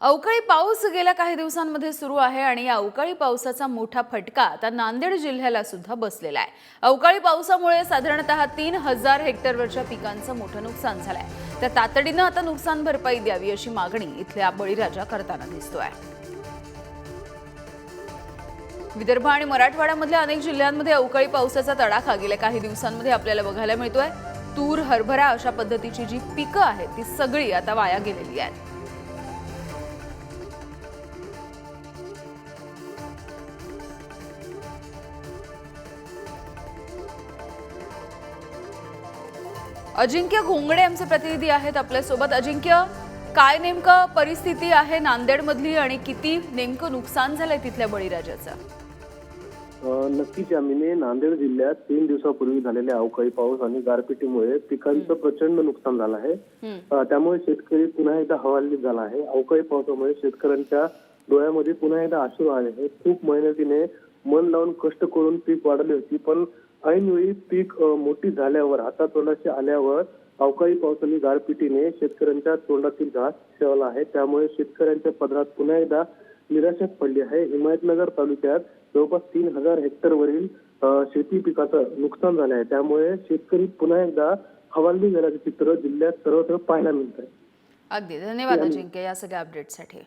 अवकाळी पाऊस गेल्या काही दिवसांमध्ये सुरू आहे आणि या अवकाळी पावसाचा मोठा फटका आता नांदेड जिल्ह्याला सुद्धा बसलेला आहे. अवकाळी पावसामुळे साधारणतः तीन हजार हेक्टरवरच्या पिकांचं मोठं नुकसान झालंय. त्या तातडीनं आता नुकसान भरपाई द्यावी अशी मागणी इथल्या बळीराजा करताना दिसतोय. विदर्भ आणि मराठवाड्यामधल्या अनेक जिल्ह्यांमध्ये अवकाळी पावसाचा तडाखा गेल्या काही दिवसांमध्ये आपल्याला बघायला मिळतोय. तूर हरभरा अशा पद्धतीची जी पिकं आहेत ती सगळी आता वाया गेलेली आहेत. अजिंक्य घोंगडे आमचे प्रतिनिधी आहेत आपल्यासोबत. अजिंक्य काय नेमकं परिस्थिती आहे नांदेडमधली आणि किती नेमकं नुकसान झालंय तिथल्या बळीराजाचं? नक्कीच यामिनी नांदेड जिल्ह्यात तीन दिवसापूर्वी झालेल्या अवकाळी पाऊस आणि गारपिटीमुळे पिकांचं प्रचंड नुकसान झालं आहे. त्यामुळे शेतकरी पुन्हा एकदा हवालदिल झाला आहे. अवकाळी पावसामुळे शेतकऱ्यांच्या डोळ्यामध्ये पुन्हा एकदा अश्रू आले आहेत खूप मेहनतीने मन लावून कष्ट करून पीक वाढवली होती पण ऐनवेळी पीक मोठी झाल्यावर हातातोंडाशी आल्यावर अवकाळी पावसाने गारपिटीने शेतकऱ्यांच्या तोंडातील घास शेवला आहे. त्यामुळे शेतकऱ्यांच्या पदरात पुन्हा एकदा निराशाच पडली आहे. हिमायतनगर तालुक्यात जवळपास तीन हजार हेक्टरवरील शेती पिकाचं नुकसान झालं आहे. त्यामुळे शेतकरी पुन्हा एकदा हवालदिल झाल्याचं चित्र जिल्ह्यात सर्वत्र पाहायला मिळत आहे. अगदी. धन्यवाद अजिंक्य या सगळ्या अपडेटसाठी